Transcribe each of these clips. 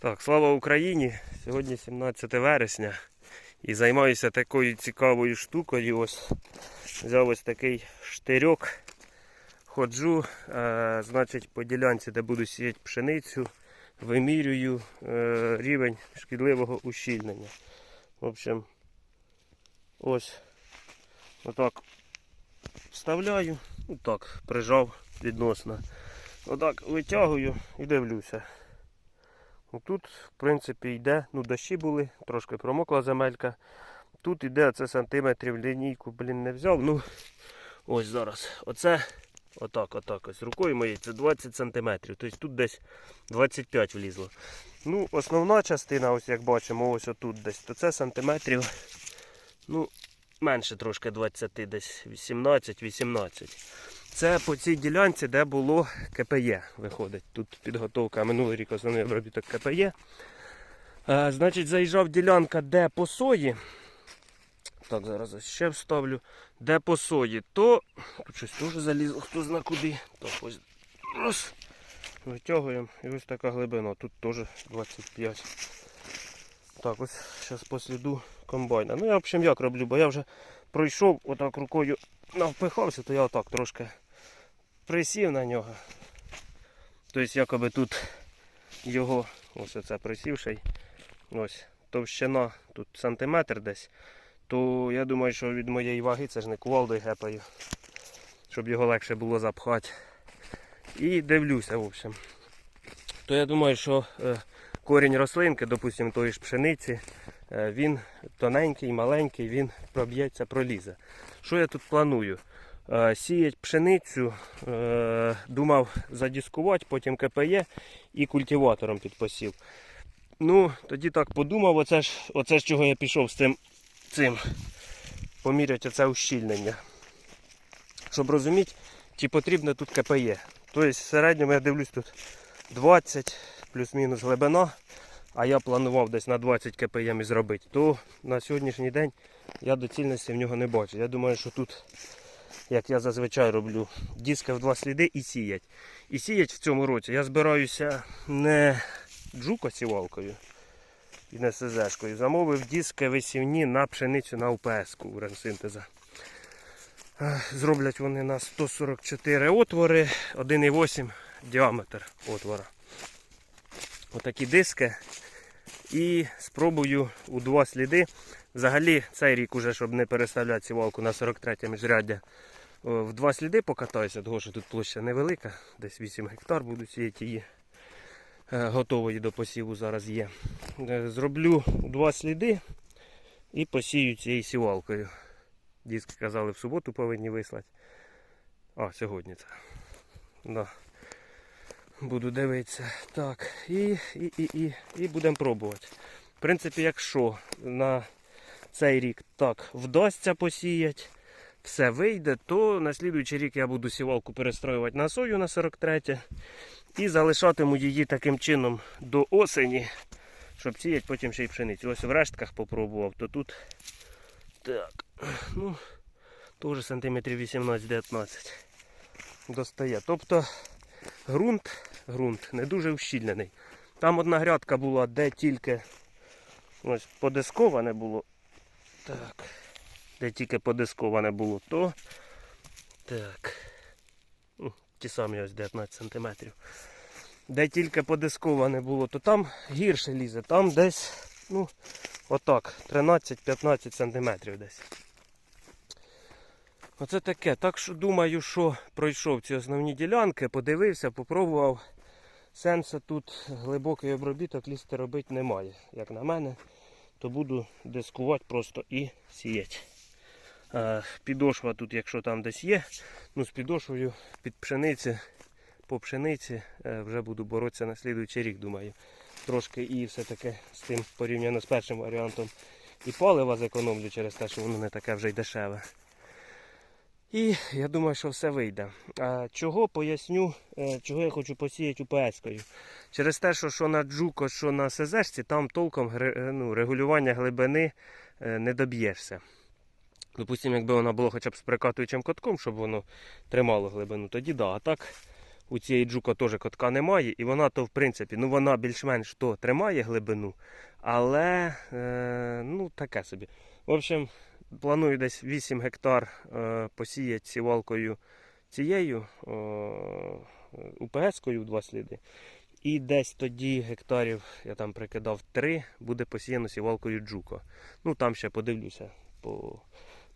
Так, слава Україні! Сьогодні 17 вересня і займаюся такою цікавою штукою. Ось взяв ось такий штирьок. Ходжу, е, значить, по ділянці, де буду сіяти пшеницю, вимірюю е, рівень шкідливого ущільнення. В общем, ось отак вставляю, отак прижав відносно. Отак витягую і дивлюся. Ну, Тут, в принципі, йде, ну дощі були, трошки промокла земелька. Тут йде оце сантиметрів лінійку, блін, не взяв. Ну, ось зараз. Оце, отак, отак, ось рукою моєю, це 20 сантиметрів. Тобто тут десь 25 влізло. Ну, основна частина, ось як бачимо, ось отут десь, то це сантиметрів, ну, менше трошки 20, десь 18-18. Це по цій ділянці, де було КПЄ, виходить. Тут підготовка минулий рік основний обробіток КПЄ. Значить, заїжджав ділянка, де по сої. Так, зараз ще вставлю. Де по сої, то тут щось теж залізло, хто зна куди. Так, ось раз. Витягуємо і ось така глибина. Тут теж 25. Так, ось зараз по сліду комбайна. Ну я в общем як роблю, бо я вже пройшов отак рукою навпихався, то я отак трошки присів на нього. Тобто якоби тут його, ось оце присівший, ось товщина тут сантиметр десь, то я думаю, що від моєї ваги це ж не кувалдою гепаю, щоб його легше було запхати. І дивлюся, в общем. То я думаю, що е, корінь рослинки, допустимо, тої ж пшениці, е, він тоненький, маленький, він проб'ється, пролізе. Що я тут планую? Е, Сіять пшеницю, е, думав задіскувати, потім КПЄ і культиватором під посів. Ну, тоді так подумав, оце ж, оце ж чого я пішов з цим, цим поміряти оце ущільнення. Щоб розуміти, чи потрібно тут КПЄ. Тобто в середньому я дивлюсь тут 20 плюс-мінус глибина, а я планував десь на 20 КПМ і зробити, то на сьогоднішній день я доцільності в нього не бачу. Я думаю, що тут, як я зазвичай роблю, диски в два сліди і сіять. І сіять в цьому році я збираюся не джукосівалкою і не СЗшкою. Замовив диски висівні на пшеницю на УПС-ку у Ренсинтеза. Е, Зроблять вони на 144 отвори, 1,8 діаметр отвора. Отакі диски. І спробую у два сліди. Взагалі цей рік, уже, щоб не переставляти сівалку на 43 міжряддя, в два сліди покатаюся, тому що тут площа невелика, десь 8 гектар буду сіяти її. Е, Готової до посіву зараз є. Е, Зроблю два сліди і посію цією сівалкою. Диски казали, в суботу повинні вислати. А, сьогодні це. Да. Буду дивитися. Так, і, і, і, і, і будемо пробувати. В принципі, якщо на цей рік так вдасться посіяти, все вийде, то на слідуючий рік я буду сівалку перестроювати на сою на 43 і залишатиму її таким чином до осені, щоб сіяти потім ще й пшеницю. Ось в рештках попробував, то тут так, ну, теж сантиметрів 18-19 достає. Тобто ґрунт, ґрунт не дуже ущільнений. Там одна грядка була, де тільки ось подисковане було. Так. Де тільки подисковане було, то так. Ті самі ось 19 сантиметрів. Де тільки подисковане було, то там гірше лізе, там десь, ну, отак, 13-15 сантиметрів десь. Оце таке. Так що думаю, що пройшов ці основні ділянки, подивився, попробував. Сенсу тут глибокий обробіток лізти робити немає. Як на мене, то буду дискувати просто і сіяти. Е, Підошва тут, якщо там десь є, ну з підошвою під пшениці, по пшениці е, вже буду боротися на слідуючий рік, думаю. Трошки і все-таки з тим порівняно з першим варіантом і палива зекономлю через те, що воно не таке вже й дешеве. І я думаю, що все вийде. А чого поясню, е, чого я хочу посіяти УПС-кою. Через те, що що на джуко, що на СЗшці, там толком ну, регулювання глибини не доб'єшся. Допустимо, якби воно було хоча б з прикатуючим котком, щоб воно тримало глибину, тоді да. А так у цієї джука теж котка немає, і вона то, в принципі, ну вона більш-менш то тримає глибину, але е, ну таке собі. В общем, планую десь 8 гектар е, посіяти сівалкою цією е, УПС-кою в два сліди. І десь тоді гектарів, я там прикидав 3, буде посіяно сівалкою джука. Ну там ще подивлюся, по,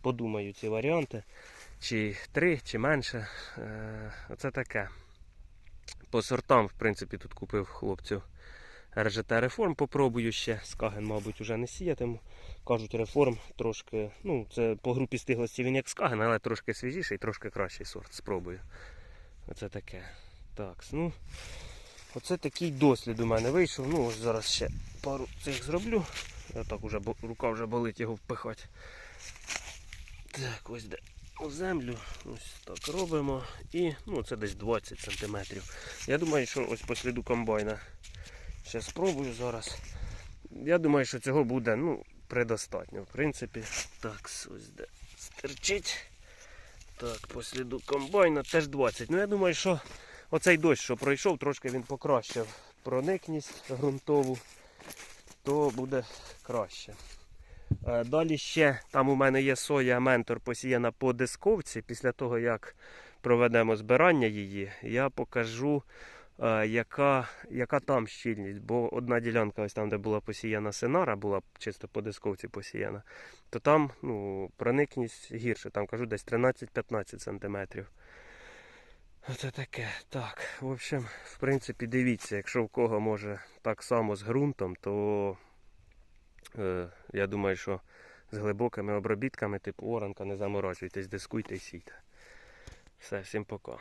подумаю ці варіанти. Чи 3, чи менше. Е, оце таке. По сортам, в принципі, тут купив хлопцю РЖТ реформ, попробую ще. Скаген, мабуть, уже не сіятиму. Кажуть, реформ трошки, ну, це по групі стиглості він як скаген, але трошки свіжіший, трошки кращий сорт. Спробую. Оце таке. Так, ну. Оце такий дослід у мене вийшов. Ну, ось зараз ще пару цих зроблю. Я так уже рука вже болить його впихати. Так, ось де у землю. Ось так робимо. І ну, це десь 20 см. Я думаю, що ось по сліду комбайна. Ще спробую зараз. Я думаю, що цього буде ну, предостатньо. В принципі, так, ось де стерчить. Так, по сліду комбайна теж 20. Ну я думаю, що оцей дощ, що пройшов, трошки він покращив проникність ґрунтову, то буде краще. Е, Далі ще там у мене є соя ментор посіяна по дисковці. Після того, як проведемо збирання її, я покажу, е, яка, яка там щільність. Бо одна ділянка, ось там, де була посіяна синара, була чисто по дисковці посіяна, то там ну, проникність гірше, там кажу десь 13-15 сантиметрів. Оце таке. Так, в общем, в принципі, дивіться, якщо в кого може так само з ґрунтом, то я думаю, що з глибокими обробітками, типу оранка, не заморочуйтесь, дискуйте і сійте. Все, всім пока.